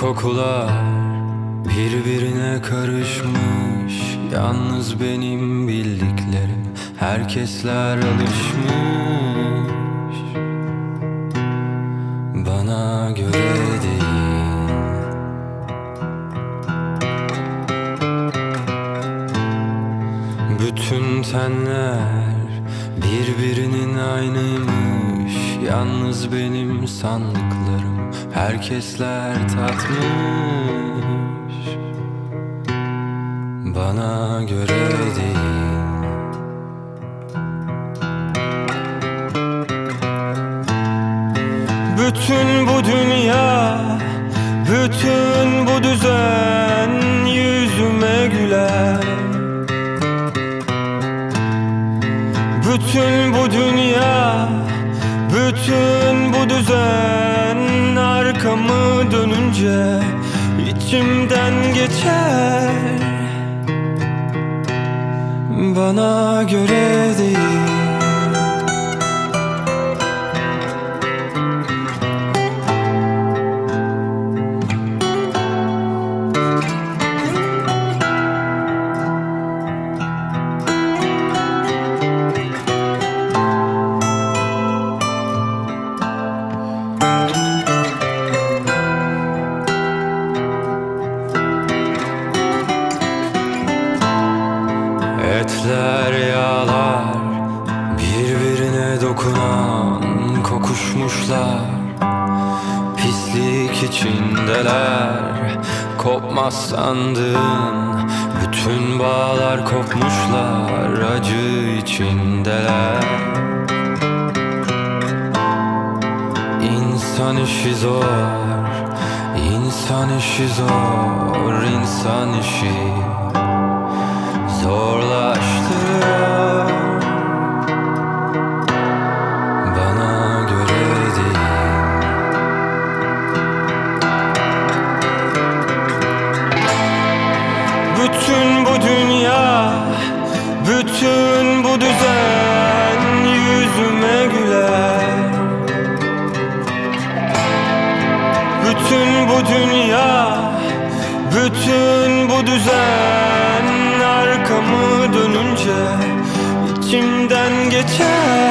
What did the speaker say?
kokular birbirine karışmış. Yalnız benim bildiklerim herkesler alışmış. Bana göre değil. Bütün tenler birbirinin aynıymış Yalnız benim sandıklarım herkesler tatmış. Bana göre değil. Bütün bu dünya, bütün bu düzen yüzüme güler. Bütün bu dünya, bütün bu düzen arkamı dönünce içimden geçer. Bana göre değil Etler yağlar birbirine dokunan kokuşmuşlar. Pislik içindeler kopmaz sandın Bütün bağlar kopmuşlar acı içindeler. İnsan işi zor, insan işi zor, insan işi zorlaştırıyor Bütün bu dünya, bütün bu düzen arkamı dönünce içimden geçer